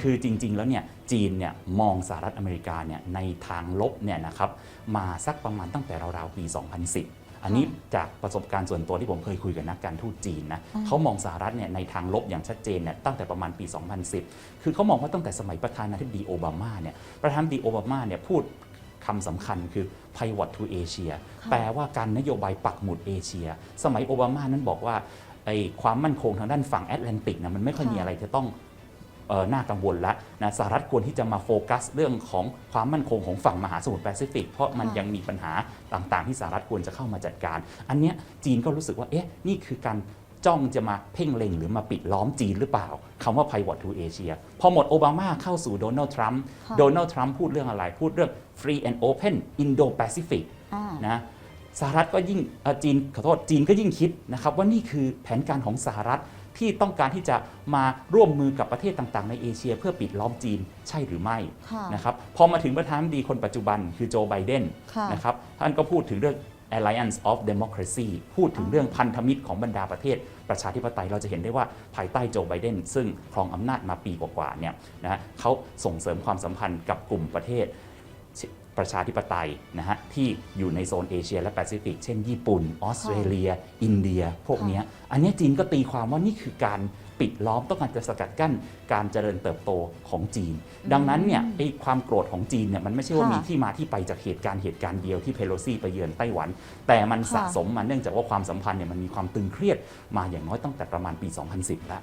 คือจริง ๆ แล้วเนี่ยจีนเนี่ยมองสหรัฐอเมริกาเนี่ยในทางลบเนี่ยนะครับมาสักประมาณตั้งแต่ราวๆปี 2010อันนี้จากประสบการณ์ส่วนตัวที่ผมเคยคุยกับนักการทูตจีนนะเขามองสหรัฐเนี่ยในทางลบอย่างชัดเจนเนี่ยตั้งแต่ประมาณปี 2010 คือเขามองว่าตั้งแต่สมัยประธานาธิบดีโอบามาเนี่ยประธานาธิบดีโอบามาเนี่ยพูดคำสำคัญคือ pivot to Asia แปลว่าการนโยบายปักหมุดเอเชีย สมัยโอบามานั้นบอกว่าไอ้ความมั่นคงทางด้านฝั่งแอตแลนติกนะมันไม่ค่อยค่ะมีอะไรจะต้องเอ่อ น่ากังวลละนะสหรัฐควรที่จะมาโฟกัสเรื่องของความมั่นคงของฝั่งมหาสมุทรแปซิฟิก เพราะมันค่ะยังมีปัญหาต่างๆ ที่สหรัฐควรจะเข้ามาจัดการ อันเนี้ยจีนก็รู้สึกว่าเอ๊ะนี่คือการจ้องจะมาเพ่งเล็งหรือมาปิดล้อมจีนหรือเปล่าคำว่า pivot to Asia พอหมดโอบามาเข้าสู่โดนัลด์ทรัมป์ค่ะโดนัลด์ทรัมป์พูดเรื่องอะไร พูดเรื่อง free and open Indo-Pacific อ่านะ สหรัฐก็ยิ่งเอ่อจีนขอโทษจีนก็ยิ่งคิดนะครับว่านี่คือแผนการของสหรัฐที่ต้องการที่จะมาร่วมมือกับประเทศต่างๆ ในเอเชีย เพื่อปิดล้อมจีนใช่หรือไม่ค่ะนะครับพอมาถึงประธานาธิบดีคนปัจจุบันคือโจไบเดนค่ะนะครับท่านก็พูดถึงเรื่อง Alliance of Democracy พูดถึงเรื่องพันธมิตรของบรรดาประเทศ ประชาธิปไตยเราจะเห็นได้ว่าภายใต้โจไบเดนซึ่งครองอำนาจมาปีกว่าๆเนี่ยนะฮะเขาส่งเสริมความสัมพันธ์กับกลุ่มประเทศ ประชาธิปไตยนะฮะที่อยู่ในโซนเอเชียและแปซิฟิก เช่นญี่ปุ่น ออสเตรเลีย อินเดีย พวกเนี้ยอันเนี้ยจีนก็ตีความว่านี่คือการปิดล้อมต้องการจะสกัดกั้นการเจริญเติบโตของจีน ดังนั้นเนี่ยไอ้ความโกรธของจีนเนี่ยมันไม่ใช่ว่าค่ะมีที่มาที่ไปจากเหตุการณ์เหตุการณ์เดียวที่เพโลซี่ไปเยือนไต้หวัน แต่มันค่ะสะสมมาเนื่องจากว่าความสัมพันธ์เนี่ยมันมีความตึงเครียดมาอย่างน้อยตั้งแต่ประมาณปี 2010 แล้ว